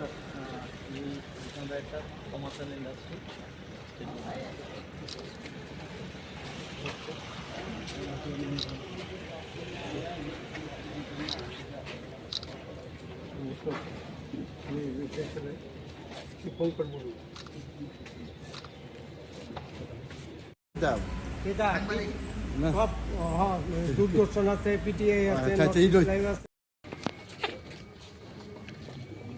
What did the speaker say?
Sir এই আমরা একটা কমার্শিয়াল ইন্ডাস্ট্রি সব হ্যাঁ, দূরদর্শন আছে পিটিআই আছে আচ্ছা, আচ্ছা, আছে।